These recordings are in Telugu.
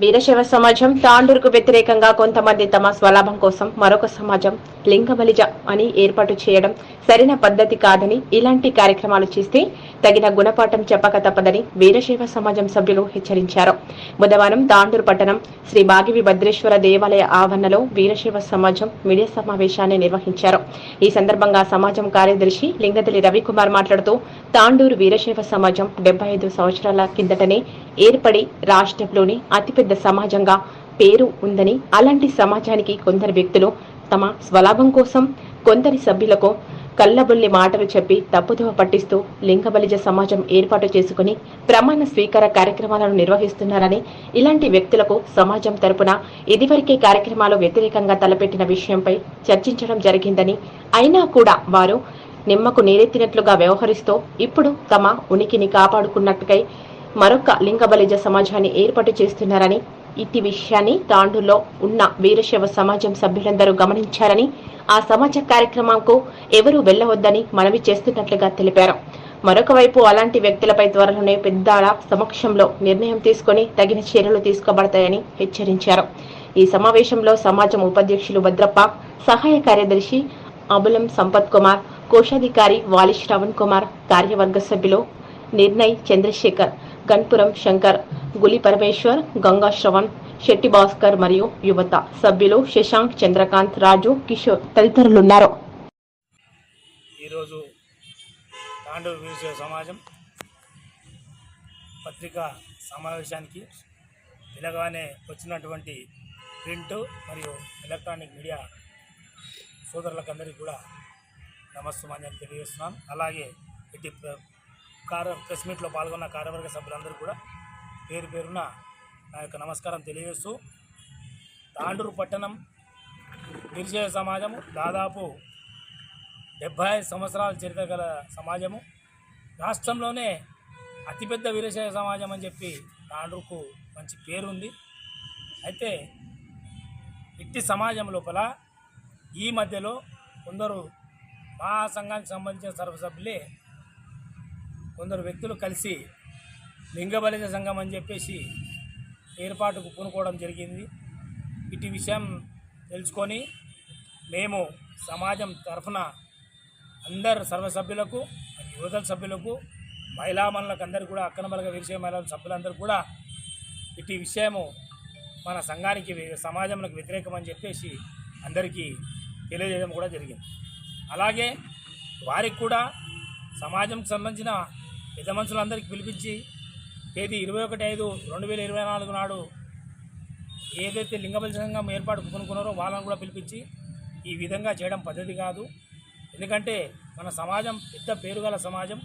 వీరశైవ సమాజం తాండూరుకు వ్యతిరేకంగా కొంతమంది తమ స్వలాభం కోసం మరొక సమాజం లింగబలిజ అని ఏర్పాటు చేయడం సరైన పద్ధతి కాదని ఇలాంటి కార్యక్రమాలు చేస్తే తగిన గుణపాఠం చెప్పక తప్పదని వీరశైవ సమాజం సభ్యులు హెచ్చరించారు. బుధవారం తాండూరు పట్టణం శ్రీ బాగివి భద్రేశ్వర దేవాలయ ఆవరణలో వీరశైవ సమాజం మీడియా సమావేశాన్ని నిర్వహించారు. ఈ సందర్భంగా సమాజం కార్యదర్శి లింగదలి రవికుమార్ మాట్లాడుతూ తాండూరు వీరశైవ సమాజం డెబ్బై ఐదు సంవత్సరాల కిందటనే ఏర్పడి రాష్ట్రంలోని అతిపెద్ద సమాజంగా పేరు ఉందని అలాంటి సమాజానికి కొందరు వ్యక్తులు తమ స్వలాభం కోసం కొందరి సభ్యులకు కళ్ళబుల్లి మాటలు చెప్పి తప్పుదోవ పట్టిస్తూ లింగబలిజ సమాజం ఏర్పాటు చేసుకుని ప్రమాణ స్వీకార కార్యక్రమాలను నిర్వహిస్తున్నారని ఇలాంటి వ్యక్తులకు సమాజం తరపున ఇదివరకే కార్యక్రమాలు వ్యతిరేకంగా తలపెట్టిన విషయంపై చర్చించడం జరిగిందని అయినా కూడా వారు నిమ్మకు నీరెత్తినట్లుగా వ్యవహరిస్తూ ఇప్పుడు తమ ఉనికిని కాపాడుకున్నట్టుకై మరొక లింగబలిజ సమాజాన్ని ఏర్పాటు చేస్తున్నారని ఇట్టి విషయాన్ని తాండూలో ఉన్న వీరశైవ సమాజం సభ్యులందరూ గమనించారని ఆ సమాజ కార్యక్రమంకు ఎవరూ వెళ్ళవద్దని మనవి చేస్తున్నట్లుగా తెలిపారు. మరొక వైపు అలాంటి వ్యక్తులపై త్వరలోనే పెద్దల సమక్షంలో నిర్ణయం తీసుకుని తగిన చర్యలు తీసుకోబడతాయని హెచ్చరించారు. ఈ సమావేశంలో సమాజం ఉపాధ్యక్షులు భద్రప్ప సహాయ కార్యదర్శి అబులం సంపత్ కుమార్ కోశాధికారి వాలి శ్రవణ్ కుమార్ కార్యవర్గ సభ్యులు నిర్ణయ్ చంద్రశేఖర్ గన్పురం శంకర్ గులి పరమేశ్వర్ గంగా శ్రవణ్ శెట్టి భాస్కర్ మరియు యువత సభ్యులు శశాంక్ చంద్రకాంత్ రాజు కిషోర్ తదితరులున్నారు. ఈరోజు తాండూరు వీరశైవ సమాజం పత్రికా సమావేశానికి పిలగానే వచ్చినటువంటి ప్రింట్ మరియు ఎలక్ట్రానిక్ మీడియా సోదరులకందరికీ కూడా నమస్తమాన్యాన్ని తెలియజేస్తున్నాం. అలాగే ఇటు కార్య ప్రెస్ మీట్లో పాల్గొన్న కార్యవర్గ సభ్యులందరూ కూడా పేరు పేరున నా యొక్క నమస్కారం తెలియజేస్తూ తాండూరు పట్టణం వీరశైవ సమాజము దాదాపు డెబ్భై ఐదు సంవత్సరాల చరిత్ర గల సమాజము. రాష్ట్రంలోనే అతిపెద్ద వీరశైవ సమాజం అని చెప్పి తాండ్రుకు మంచి పేరు ఉంది అయితే ఇట్టి సమాజం లోపల ఈ మధ్యలో కొందరు మా సంఘానికి సంబంధించిన సర్వసభ్యులే కొందరు వ్యక్తులు కలిసి లింగబలిత సంఘం అని చెప్పేసి ఏర్పాటుకు పూనుకోవడం జరిగింది. ఇటు విషయం తెలుసుకొని మేము సమాజం తరఫున అందరు సర్వసభ్యులకు యువతల సభ్యులకు మహిళా మనులకు అందరికీ కూడా అక్కనబలగా విరిసే మహిళల సభ్యులందరూ కూడా ఇటు విషయము మన సంఘానికి సమాజంలో వ్యతిరేకం అని చెప్పేసి అందరికీ తెలియజేయడం కూడా జరిగింది. అలాగే వారికి కూడా సమాజంకి సంబంధించిన పెద్ద మనుషులందరికీ పిలిపించి తేదీ ఇరవై ఒకటి ఐదు రెండు వేల ఇరవై నాలుగు నాడు ఏదైతే లింగబలి సంఘం ఏర్పాటు కొనుక్కున్నారో వాళ్ళని కూడా పిలిపించి ఈ విధంగా చేయడం పద్ధతి కాదు. ఎందుకంటే మన సమాజం పెద్ద పేరుగల సమాజం.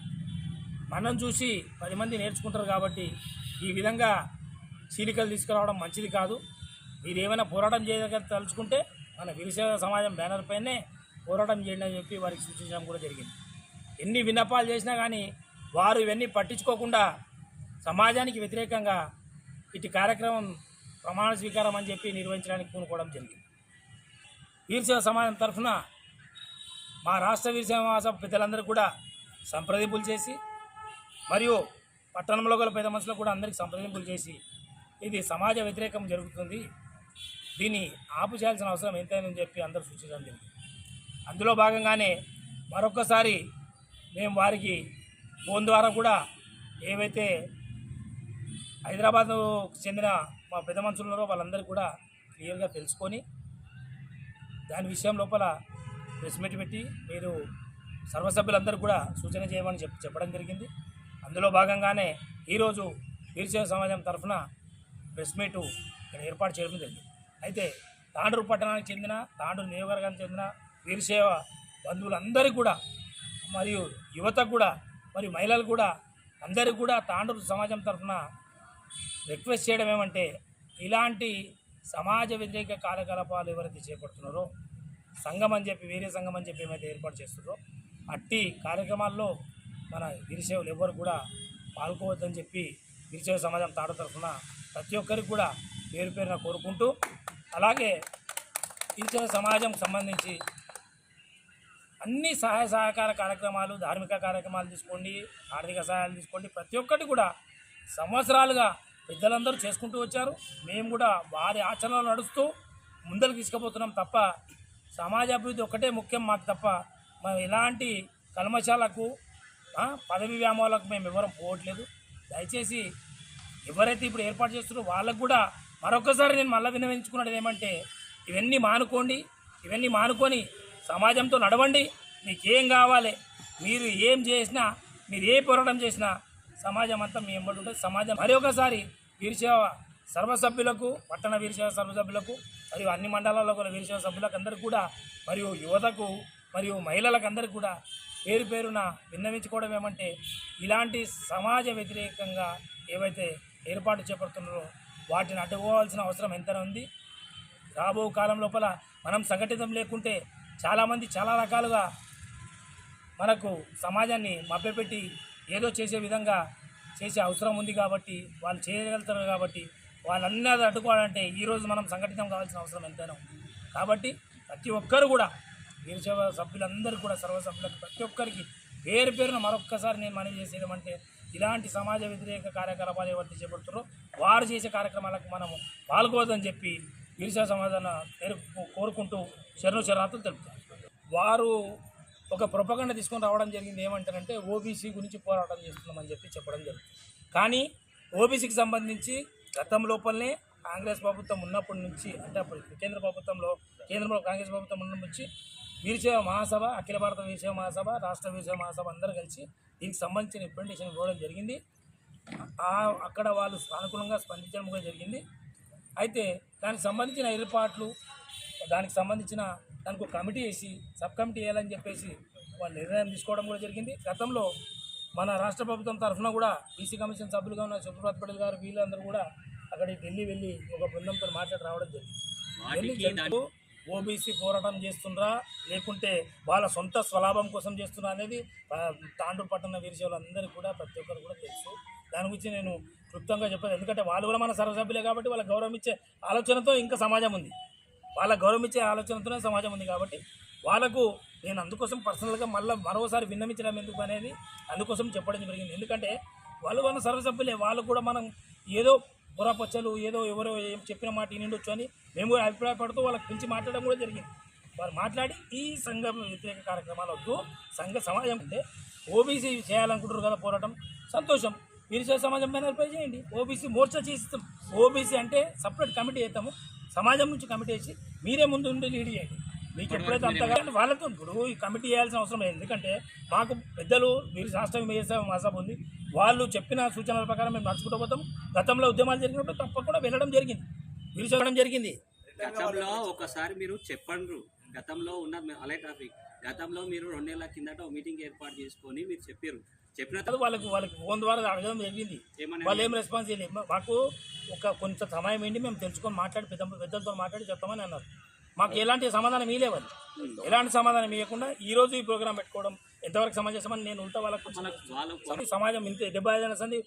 మనం చూసి పది మంది నేర్చుకుంటారు కాబట్టి ఈ విధంగా చీలికలు తీసుకురావడం మంచిది కాదు. మీరు ఏమైనా పోరాటం చేయగల తలుచుకుంటే మన విరిసేవ సమాజం బ్యానర్ పైనే పోరాటం చేయండి అని చెప్పి వారికి సూచించడం కూడా జరిగింది. ఎన్ని విన్నపాలు చేసినా కానీ వారు ఇవన్నీ పట్టించుకోకుండా సమాజానికి వ్యతిరేకంగా ఇటు కార్యక్రమం ప్రమాణ స్వీకారం అని చెప్పి నిర్వహించడానికి పూనుకోవడం జరిగింది. వీరసేవ సమాజం తరఫున మా రాష్ట్ర వీరసేవ సభ పెద్దలందరూ కూడా సంప్రదింపులు చేసి మరియు పట్టణంలో గల పెద్ద మనుషులకు కూడా అందరికీ సంప్రదింపులు చేసి ఇది సమాజ వ్యతిరేకం జరుగుతుంది. దీన్ని ఆపు చేయాల్సిన అవసరం ఎంతైందని చెప్పి అందరూ సూచించడం జరిగింది. అందులో భాగంగానే మరొకసారి మేము వారికి ఫోన్ ద్వారా కూడా ఏవైతే హైదరాబాద్కు చెందిన మా పెద్ద మనుషులు ఉన్నారో వాళ్ళందరూ కూడా క్లియర్గా తెలుసుకొని దాని విషయం లోపల ప్రెస్ మీట్ పెట్టి మీరు సర్వసభ్యులందరూ కూడా సూచన చేయమని చెప్పి చెప్పడం జరిగింది. అందులో భాగంగానే ఈరోజు వీరశైవ సమాజం తరఫున ప్రెస్ మీటు ఇక్కడ ఏర్పాటు చేయడం జరిగింది. అయితే తాండూరు పట్టణానికి చెందిన తాండూరు నియోజకవర్గానికి చెందిన వీరశైవ బంధువులందరికీ కూడా మరియు యువతకు కూడా మరి మహిళలు కూడా అందరికీ కూడా తాండూరు సమాజం తరఫున రిక్వెస్ట్ చేయడం ఏమంటే ఇలాంటి సమాజ వ్యతిరేక కార్యకలాపాలు ఎవరైతే చేపడుతున్నారో సంఘం అని చెప్పి వేరే సంఘం అని చెప్పి ఏమైతే ఏర్పాటు చేస్తున్నారో అట్టి కార్యక్రమాల్లో మన గిరిసేవులు ఎవరు కూడా పాల్గొవద్దని చెప్పి గిరిసేవ సమాజం తాడు తరఫున ప్రతి ఒక్కరికి కూడా పేరు పేరున కోరుకుంటూ అలాగే గిరిసేవ సమాజం సంబంధించి అన్ని సహాయ సహకార కార్యక్రమాలు ధార్మిక కార్యక్రమాలు తీసుకోండి ఆర్థిక సహాయాలు తీసుకోండి. ప్రతి ఒక్కటి కూడా సంవత్సరాలుగా పెద్దలందరూ చేసుకుంటూ వచ్చారు. మేము కూడా వారి ఆచరణలో నడుస్తూ ముందరికి తీసుకుపోతున్నాం తప్ప సమాజ అభివృద్ధి ఒక్కటే ముఖ్యం మాకు తప్ప మనం ఎలాంటి కల్మశాలకు పదవి వ్యామోహాలకు మేము ఎవరం పోవట్లేదు. దయచేసి ఎవరైతే ఇప్పుడు ఏర్పాటు చేస్తున్నారో వాళ్ళకు కూడా మరొకసారి నేను మళ్ళీ వినవించుకున్నది ఏమంటే ఇవన్నీ మానుకోండి ఇవన్నీ మానుకొని సమాజంతో నడవండి. మీకేం కావాలి? మీరు ఏం చేసినా మీరు ఏ పోరాటం చేసినా సమాజం అంతా మీ ఎంబడి ఉంటుంది. సమాజం మరి ఒకసారి వీరసేవ సర్వసభ్యులకు పట్టణ వీరసేవ సర్వసభ్యులకు మరియు అన్ని మండలాల్లో కూడా వీరసేవ సభ్యులకు అందరికీ కూడా మరియు యువతకు మరియు మహిళలకు అందరికీ కూడా పేరు పేరున విన్నవించుకోవడం ఏమంటే ఇలాంటి సమాజ వ్యతిరేకంగా ఏవైతే ఏర్పాటు చేపడుతున్నారో వాటిని అడ్డుకోవాల్సిన అవసరం ఎంతనే ఉంది. రాబో కాలం లోపల మనం సంఘటితం లేకుంటే చాలామంది చాలా రకాలుగా మనకు సమాజాన్ని మభ్యపెట్టి ఏదో చేసే విధంగా చేసే అవసరం ఉంది కాబట్టి వాళ్ళు చేయగలుగుతారు కాబట్టి వాళ్ళన్నీ అడ్డుకోవాలంటే ఈరోజు మనం సంఘటితం కావాల్సిన అవసరం ఎంతైనా ఉంది. కాబట్టి ప్రతి ఒక్కరు కూడా వీరసేవ సభ్యులందరూ కూడా సర్వ సభ్యులకు ప్రతి ఒక్కరికి పేరు పేరున మరొక్కసారి నేను మనవి చేసేది అంటే ఇలాంటి సమాజ వ్యతిరేక కార్యకలాపాలు ఎవరు చేపడుతారో వారు చేసే కార్యక్రమాలకు మనము పాల్గొదని చెప్పి గిరిజన సమాధాన పేరు కోరుకుంటూ శరణు శరణార్థులు తెలుపుతారు. వారు ఒక ప్రొపగండ తీసుకొని రావడం జరిగింది ఏమంటారంటే ఓబీసీ గురించి పోరాటం చేస్తున్నామని చెప్పి చెప్పడం జరిగింది కానీ ఓబీసీకి సంబంధించి గతం లోపలనే కాంగ్రెస్ ప్రభుత్వం ఉన్నప్పటి నుంచి అంటే అప్పుడు కేంద్ర ప్రభుత్వంలో కేంద్రంలో కాంగ్రెస్ ప్రభుత్వం ఉన్న నుంచి వీరసేవ మహాసభ అఖిల భారత వీరసేవ మహాసభ రాష్ట్ర వీరసేవ మహాసభ అందరూ కలిసి దీనికి సంబంధించిన రిప్రజెంటేషన్ ఇవ్వడం జరిగింది. అక్కడ వాళ్ళు సానుకూలంగా స్పందించడం కూడా జరిగింది. అయితే దానికి సంబంధించిన ఏర్పాట్లు దానికి సంబంధించిన దానికి ఒక కమిటీ వేసి సబ్ కమిటీ వేయాలని చెప్పేసి వాళ్ళు నిర్ణయం తీసుకోవడం కూడా జరిగింది. గతంలో మన రాష్ట్ర ప్రభుత్వం తరఫున కూడా బీసీ కమిషన్ సభ్యులుగా ఉన్న సుప్రభాత్ పటేల్ గారు వీళ్ళందరూ కూడా అక్కడికి ఢిల్లీ వెళ్ళి ఒక బృందంతో మాట్లాడి రావడం జరిగింది. ఓబీసీ పోరాటం చేస్తుండ్రా లేకుంటే వాళ్ళ సొంత స్వలాభం కోసం చేస్తున్నా అనేది తాండూరు పట్టణ వీరశైవులందరికీ కూడా ప్రతి ఒక్కరు కూడా తెలుసు. దాని గురించి నేను క్లుప్తంగా చెప్పాను ఎందుకంటే వాళ్ళు కూడా మన సర్వసభ్యులే కాబట్టి వాళ్ళ గౌరవం ఇచ్చే ఆలోచనతో ఇంకా సమాజం ఉంది. వాళ్ళ గౌరవం ఇచ్చే ఆలోచనతోనే సమాజం ఉంది కాబట్టి వాళ్ళకు నేను అందుకోసం పర్సనల్గా మళ్ళీ మరోసారి విన్నమించడం ఎందుకు అనేది అందుకోసం చెప్పడం జరిగింది. ఎందుకంటే వాళ్ళు మన సర్వసభ్యులే. వాళ్ళు కూడా మనం ఏదో బుర్రపచ్చలు ఏదో ఎవరో ఏం చెప్పిన మాట వినిండొచ్చు అని మేము కూడా అభిప్రాయపడుతూ వాళ్ళకి పిలిచి మాట్లాడడం కూడా జరిగింది. వారు మాట్లాడి ఈ సంఘం వ్యతిరేక కార్యక్రమాలు వద్దు సంఘ సమాజం అంటే ఓబీసీ చేయాలనుకుంటారు కదా పోరాటం. సంతోషం. వీరిసే సమాజం పైన పై చేయండి. ఓబీసీ మోర్చా చేసిస్తాం. ఓబీసీ అంటే సపరేట్ కమిటీ చేస్తాము. సమాజం నుంచి కమిటీ వేసి మీరే ముందు ఉండి లీడ్ చేయండి. మీకు ఎప్పుడైతే అంతగా వాళ్ళతో ఇప్పుడు ఈ కమిటీ చేయాల్సిన అవసరం లేదు. ఎందుకంటే మాకు పెద్దలు మీరు రాష్ట్రం వేసే మసాబ్ ఉంది. వాళ్ళు చెప్పిన సూచనల ప్రకారం మేము నడుచుకుంటూ పోతాం. గతంలో ఉద్యమాలు జరిగినప్పుడు తప్పకుండా వెళ్ళడం జరిగింది. మీరు చెప్పడం జరిగింది. గతంలో ఒకసారి మీరు చెప్పండ్రు. గతంలో ఉన్న అలే ట్రాఫిక్. గతంలో మీరు రెండేళ్ళ కిందట మీటింగ్ ఏర్పాటు చేసుకొని మీరు చెప్పారు చెప్పిన అది వాళ్ళకి వాళ్ళకి ఫోన్ ద్వారా అడగడం జరిగింది. వాళ్ళు ఏం రెస్పాన్స్ చేయలేదు. మాకు ఒక కొంత సమయం ఏంటి మేము తెలుసుకొని మాట్లాడి పెద్ద పెద్దలతో మాట్లాడి చెప్తామని అన్నారు. మాకు ఎలాంటి సమాధానం ఇవ్వలేదు ఎలాంటి సమాధానం ఇవ్వకుండా ఈ రోజు ఈ ప్రోగ్రామ్ పెట్టుకోవడం ఎంతవరకు సమంజసమని నేను ఉల్టా వాళ్ళకు వాళ్ళకు సమాజం ఇంత డెబ్బై ఐదు సంది